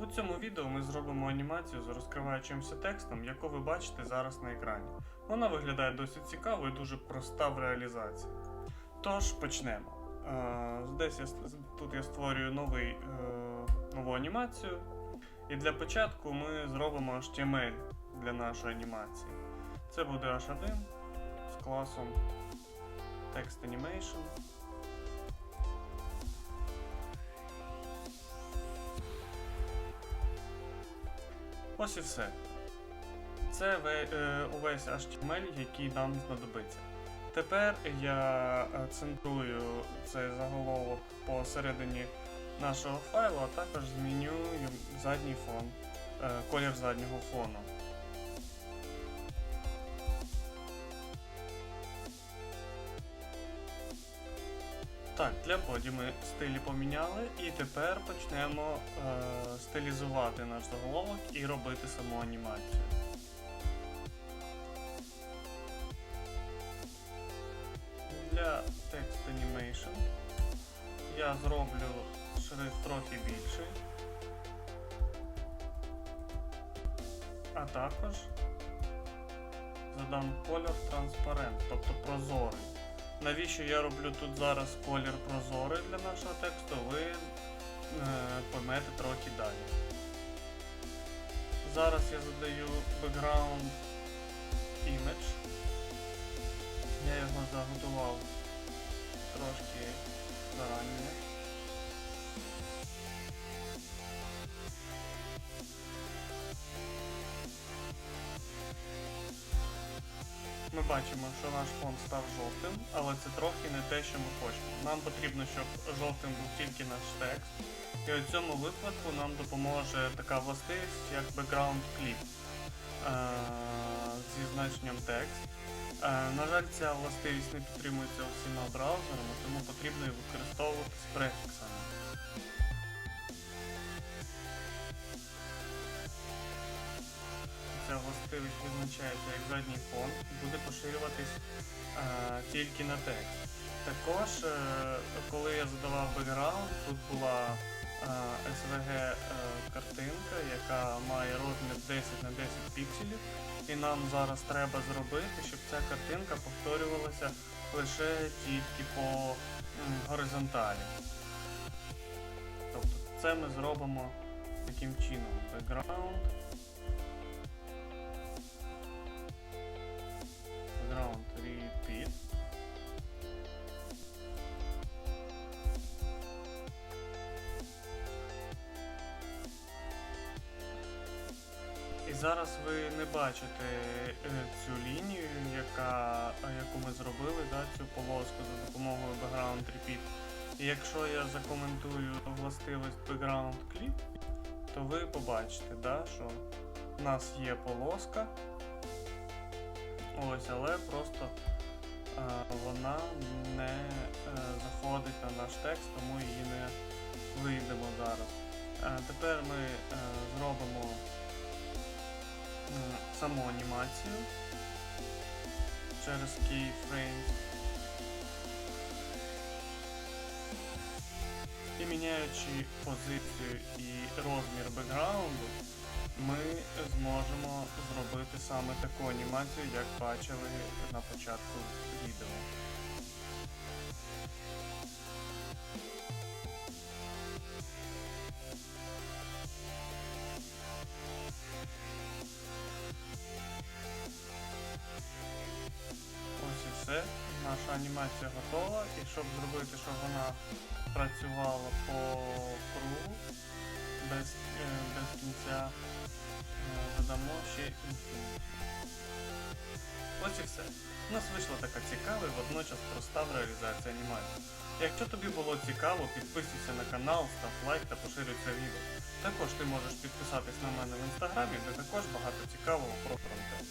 У цьому відео ми зробимо анімацію з розкриваючимся текстом, яку ви бачите зараз на екрані. Вона виглядає досить цікаво і дуже проста в реалізації. Тож почнемо. Е, Десь я, тут я створюю новий, е, нову анімацію. І для початку ми зробимо HTML для нашої анімації. Це буде H1 з класом Text Animation. Ось і все. Це е, увесь HTML, який нам знадобиться. Тепер я е, центрую цей заголовок посередині нашого файлу, а також зміню задній фон, е, колір заднього фону. Так, для боді ми стилі поміняли, і тепер почнемо е, стилізувати наш заголовок і робити саму анімацію. Для Text Animation я зроблю шрифт трохи більший, а також задам колір транспарент, тобто прозорий. Навіщо я роблю тут зараз колір прозорий для нашого тексту, ви е, поймете трохи далі. Зараз я задаю background image. Я його заготував трошки зарані. Бачимо, що наш фон став жовтим, але це трохи не те, що ми хочемо. Нам потрібно, щоб жовтим був тільки наш текст. І у цьому випадку нам допоможе така властивість, як background clip е- зі значенням текст. Е, на жаль, ця властивість не підтримується усіма браузерами, тому потрібно її використовувати з префіксами. Ця властивість визначається як задній фон буде поширюватись е, тільки на текст. Також, е, коли я задавав бекграунд, тут була е, SVG е, картинка, яка має розмір 10 на 10 пікселів. І нам зараз треба зробити, щоб ця картинка повторювалася лише тільки по м, горизонталі. Тобто це ми зробимо таким чином. Background. Background repeat. І зараз ви не бачите е, цю лінію, яка, е, яку ми зробили, да, цю полоску за допомогою Background Repeat. І якщо я закоментую властивість Background Clip, то ви побачите, да, що в нас є полоска. Ось, але просто е, вона не е, заходить на наш текст, тому її не вийдемо зараз. Е, тепер ми е, зробимо м, саму анімацію через keyframes. І міняючи позицію і розмір бекграунду, ми зможемо зробити саме таку анімацію, як бачили на початку відео. Ось і все. Наша анімація готова. І щоб зробити, щоб вона працювала по кругу без, е, кінця, е, додамо ще інфініті. Ось і все. У нас вийшла така цікава і водночас проста в реалізації анімації. Якщо тобі було цікаво, підписуйся на канал, став лайк та поширюй це відео. Також ти можеш підписатись на мене в інстаграмі, де також багато цікавого про фронтенд.